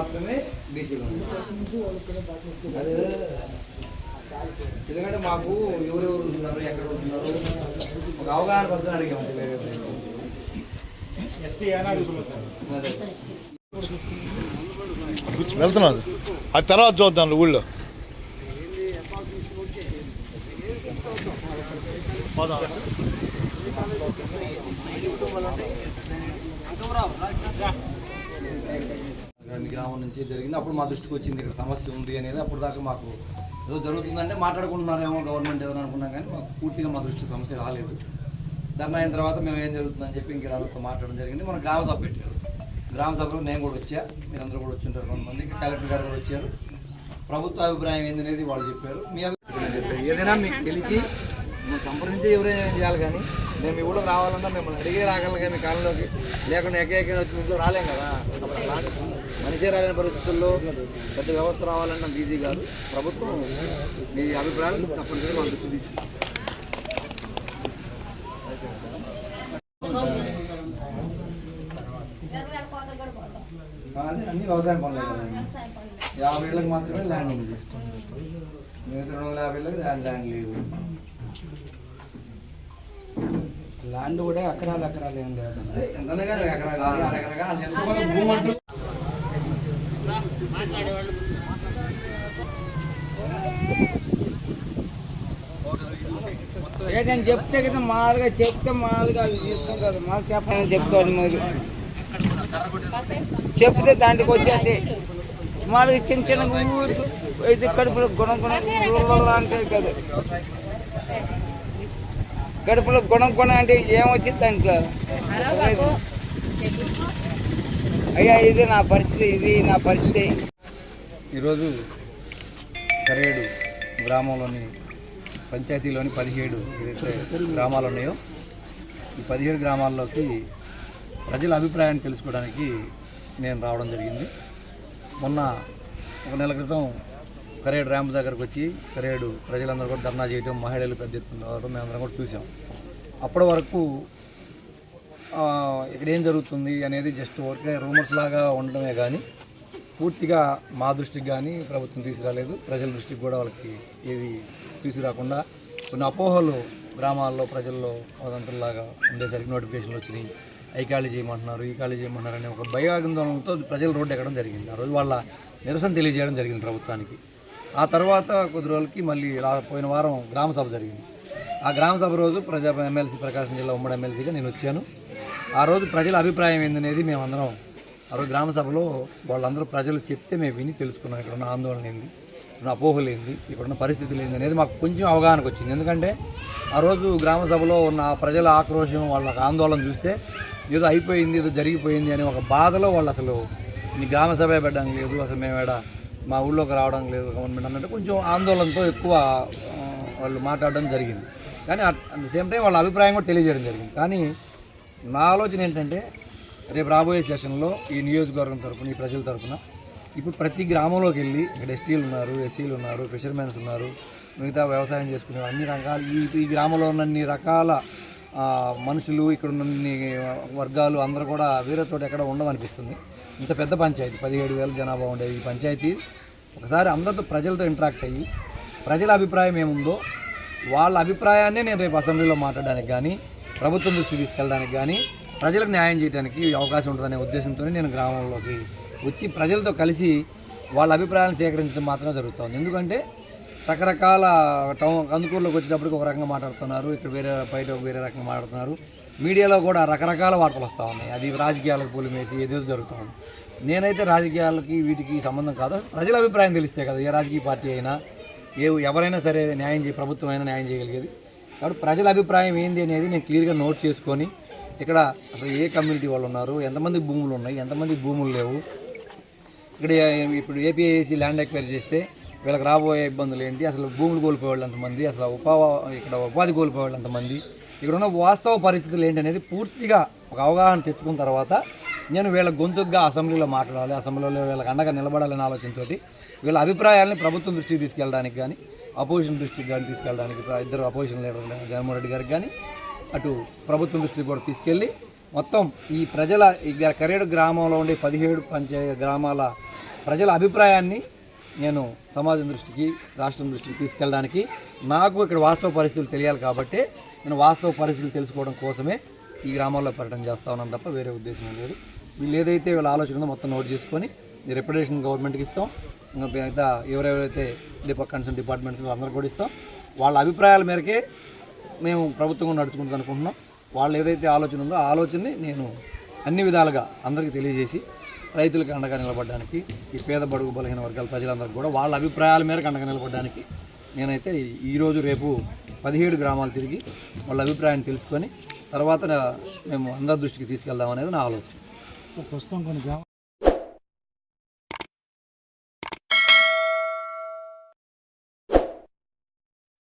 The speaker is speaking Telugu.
మాత్రమే బీసీలో అదే ఎందుకంటే మాకు ఎవరెవరు ఉంటున్నారు ఎక్కడ ఉంటున్నారు ఒక అవగాహన కోసం అడిగామండి వేరే వెళ్తున్నాను అది. తర్వాత చూద్దాం ఊళ్ళో. రెండు గ్రామం నుంచి జరిగింది. అప్పుడు మా దృష్టికి వచ్చింది ఇక్కడ సమస్య ఉంది అనేది. అప్పుడు దాకా మాకు ఏదో జరుగుతుందంటే మాట్లాడుకుంటున్నారేమో గవర్నమెంట్ ఏదో అనుకున్నాం కానీ మాకు పూర్తిగా మా దృష్టి సమస్య రాలేదు. ధర్నా అయిన తర్వాత మేము ఏం జరుగుతుందని చెప్పి ఇంక వాళ్ళతో మాట్లాడడం జరిగింది. మన గ్రామ సభ పెట్టారు. గ్రామ సభలో నేను కూడా వచ్చా. మీరందరూ కూడా వచ్చింటారు కొంతమంది. కలెక్టర్ గారు కూడా వచ్చారు. ప్రభుత్వ అభిప్రాయం ఏందనేది వాళ్ళు చెప్పారు. మీ అభిప్రాయం చెప్పారు ఏదైనా మీకు తెలిసి సంప్రదించి ఎవరైనా ఏం చేయాలి కానీ మేము ఇవ్వడం రావాలన్నా మిమ్మల్ని అడిగే రాగలం కానీ కాలంలోకి లేకుండా ఎకేకే వచ్చి ఇంట్లో రాలేం కదా? మనిషే రాలేని పరిస్థితుల్లో పెద్ద వ్యవస్థ రావాలన్న ఈజీ కాదు. ప్రభుత్వం మీ అభిప్రాయాలు తప్పనిసరిగా మా దృష్టి తీసుకు అదే అన్ని వ్యవసాయం పనులు యాభై ఏళ్ళకి మాత్రమే ల్యాండ్ ఉంది. మిగతా రెండు వందల యాభై ఏళ్ళకి ల్యాండ్ ల్యాండ్ లేదు ల్యాండ్ కూడా ఎకరాలు ఎకరాలు ఏం లేదు. కానీ ఎకరాలు భూమి అంటూ ఏదైనా చెప్తే కదా మామూలుగా చెప్తే అది ఇష్టం కదా. మాకు చెప్పాలని చెప్తాను మరి. చెప్తే దాంట్లోకి వచ్చేది. మామూలుగా చిన్న చిన్న ఊరికి అయితే కడుపులో గుణం గుణం అంటే కదా. కడుపులో గుణం గుణం అంటే ఏమొచ్చింది దాంట్లో? అయ్యా ఇది నా పరిస్థితి ఇది నా పరిస్థితి. ఈరోజు కరేడు గ్రామంలోని పంచాయతీలోని పదిహేడు ఏదైతే గ్రామాలు ఉన్నాయో ఈ పదిహేడు గ్రామాల్లోకి ప్రజల అభిప్రాయాన్ని తెలుసుకోవడానికి నేను రావడం జరిగింది. మొన్న ఒక నెల క్రితం కరేడు ర్యాంప్ దగ్గరకు వచ్చి కరేడు ప్రజలందరూ కూడా ధర్నా చేయడం మహిళలు పెద్ద ఎత్తున రావడం మేమందరం కూడా చూసాం. అప్పటి వరకు ఇక్కడ ఏం జరుగుతుంది అనేది జస్ట్ ఓకే రూమర్స్ లాగా ఉండడమే కానీ పూర్తిగా మా దృష్టికి కానీ ప్రభుత్వం తీసుకురాలేదు. ప్రజల దృష్టికి కూడా వాళ్ళకి ఏది తీసుకురాకుండా కొన్ని అపోహలు గ్రామాల్లో ప్రజల్లో వదంతుల్లాగా ఉండేసరికి నోటిఫికేషన్లు వచ్చినాయి. ఐ చేయమంటున్నారు ఈ ఖాళీ చేయమంటున్నారు అనే ఒక భయాందోళనతో ప్రజలు రోడ్డు ఎక్కడం జరిగింది. ఆ రోజు వాళ్ళ నిరసన తెలియజేయడం జరిగింది ప్రభుత్వానికి. ఆ తర్వాత కొద్ది రోజులకి మళ్ళీ పోయిన వారం గ్రామ సభ జరిగింది. ఆ గ్రామ సభ రోజు ప్రజా ఎమ్మెల్సీ ప్రకాశం జిల్లా ఉమ్మడి ఎమ్మెల్సీగా నేను వచ్చాను. ఆ రోజు ప్రజల అభిప్రాయం ఏందనేది మేమందరం ఆ రోజు గ్రామ సభలో వాళ్ళందరూ ప్రజలు చెప్తే మేము విని తెలుసుకున్నాం. ఇక్కడ ఉన్న ఆందోళన ఏంది? ఇక్కడ అపోహలు ఏంది? ఇక్కడ ఉన్న పరిస్థితులు ఏంది అనేది మాకు కొంచెం అవగాహనకు వచ్చింది. ఎందుకంటే ఆ రోజు గ్రామ సభలో ఉన్న ప్రజల ఆక్రోశం వాళ్ళ ఆందోళన చూస్తే ఏదో అయిపోయింది ఏదో జరిగిపోయింది అనే ఒక బాధలో వాళ్ళు అసలు నీ గ్రామ సభ పెట్టడం లేదు అసలు మేము మా ఊళ్ళోకి రావడం లేదు గవర్నమెంట్ అన్నట్టు కొంచెం ఆందోళనతో ఎక్కువ వాళ్ళు మాట్లాడడం జరిగింది. కానీ అట్ ద సేమ్ టైం వాళ్ళ అభిప్రాయం కూడా తెలియజేయడం జరిగింది. కానీ నా ఆలోచన ఏంటంటే రేపు రాబోయే సెషన్లో ఈ నియోజకవర్గం తరపున ఈ ప్రజల తరఫున ఇప్పుడు ప్రతి గ్రామంలోకి వెళ్ళి ఇక్కడ ఎస్టీలు ఉన్నారు ఎస్సీలు ఉన్నారు ఫిషర్మెన్స్ ఉన్నారు మిగతా వ్యవసాయం చేసుకునే అన్ని రకాల ఈ ఈ గ్రామంలో ఉన్నన్ని రకాల మనుషులు ఇక్కడ ఉన్నన్ని వర్గాలు అందరూ కూడా వేరే చోట ఎక్కడ ఉండమనిపిస్తుంది ఇంత పెద్ద పంచాయతీ పదిహేడు వేల జనాభా ఉండేది ఈ పంచాయతీ ఒకసారి అందరితో ప్రజలతో ఇంటరాక్ట్ అయ్యి ప్రజల అభిప్రాయం ఏముందో వాళ్ళ అభిప్రాయాన్ని నేను రేపు అసెంబ్లీలో మాట్లాడడానికి కానీ ప్రభుత్వం దృష్టికి తీసుకెళ్ళడానికి కానీ ప్రజలకు న్యాయం చేయడానికి అవకాశం ఉంటుందనే ఉద్దేశంతో నేను గ్రామంలోకి వచ్చి ప్రజలతో కలిసి వాళ్ళ అభిప్రాయాలను సేకరించడం మాత్రమే జరుగుతుంది. ఎందుకంటే రకరకాల టౌన్ కందుకూరులోకి వచ్చేటప్పటికి ఒక రకంగా మాట్లాడుతున్నారు ఇక్కడ వేరే బయట వేరే రకంగా మాట్లాడుతున్నారు. మీడియాలో కూడా రకరకాల వార్తలు వస్తూ ఉన్నాయి. అది రాజకీయాలకు పూలు ఏదో ఏదేదో జరుగుతూ ఉంది నేనైతే రాజకీయాలకి వీటికి సంబంధం కాదు. ప్రజల అభిప్రాయం తెలిస్తే కదా ఏ రాజకీయ పార్టీ అయినా ఏ ఎవరైనా సరే న్యాయం చేయ ప్రభుత్వం అయినా న్యాయం చేయగలిగేది. కాబట్టి ప్రజల అభిప్రాయం ఏంది అనేది నేను క్లియర్గా నోట్ చేసుకొని ఇక్కడ అసలు ఏ కమ్యూనిటీ వాళ్ళు ఉన్నారు? ఎంతమంది భూములు ఉన్నాయి? ఎంతమంది భూములు లేవు? ఇక్కడ ఇప్పుడు ఏపీఐసి ల్యాండ్ ఎక్వైర్ చేస్తే వీళ్ళకి రాబోయే ఇబ్బందులు ఏంటి? అసలు భూములు కోల్పోయేవాళ్ళు ఎంతమంది? అసలు ఉపా ఇక్కడ ఉపాధి కోల్పోయేవాళ్ళు ఎంతమంది? ఇక్కడ ఉన్న వాస్తవ పరిస్థితులు ఏంటి అనేది పూర్తిగా ఒక అవగాహన తెచ్చుకున్న తర్వాత నేను వీళ్ళ గొంతుగా అసెంబ్లీలో మాట్లాడాలి. అసెంబ్లీలో వీళ్ళకి అండగా నిలబడాలనే ఆలోచనతో వీళ్ళ అభిప్రాయాలని ప్రభుత్వం దృష్టికి తీసుకెళ్ళడానికి కానీ అపోజిషన్ దృష్టికి కానీ తీసుకెళ్ళడానికి ఇద్దరు అపోజిషన్ లీడర్ జగన్మోహన్ రెడ్డి గారికి కానీ అటు ప్రభుత్వం దృష్టికి కూడా తీసుకెళ్ళి మొత్తం ఈ ప్రజల ఈ కరేడు గ్రామంలో ఉండే పదిహేడు పంచాయ గ్రామాల ప్రజల అభిప్రాయాన్ని నేను సమాజం దృష్టికి రాష్ట్రం దృష్టికి తీసుకెళ్ళడానికి నాకు ఇక్కడ వాస్తవ పరిస్థితులు తెలియాలి కాబట్టి నేను వాస్తవ పరిస్థితులు తెలుసుకోవడం కోసమే ఈ గ్రామాల్లో పర్యటన చేస్తా ఉన్నాను తప్ప వేరే ఉద్దేశం లేదు. వీళ్ళు ఏదైతే వీళ్ళ ఆలోచన ఉందో మొత్తం నోట్ చేసుకొని ఈ గవర్నమెంట్కి ఇస్తాం. ఇంకా మిగతా ఎవరెవరైతే డిపా కన్సర్న్ డిపార్ట్మెంట్ అందరూ కూడా ఇస్తాం. వాళ్ళ అభిప్రాయాల మేరకే మేము ప్రభుత్వం నడుచుకుంటుంది అనుకుంటున్నాం. వాళ్ళు ఏదైతే ఆలోచన ఉందో ఆ ఆలోచనని నేను అన్ని విధాలుగా అందరికీ తెలియజేసి రైతులకు అండగా నిలబడడానికి ఈ పేద బడుగు బలహీన వర్గాల ప్రజలందరికీ కూడా వాళ్ళ అభిప్రాయాల మేరకు అండగా నిలబడడానికి నేనైతే ఈరోజు రేపు పదిహేడు గ్రామాలు తిరిగి వాళ్ళ అభిప్రాయాన్ని తెలుసుకొని తర్వాత మేము అందరి దృష్టికి తీసుకెళ్దాం అనేది నా ఆలోచన. సో ప్రస్తుతం కొంచెం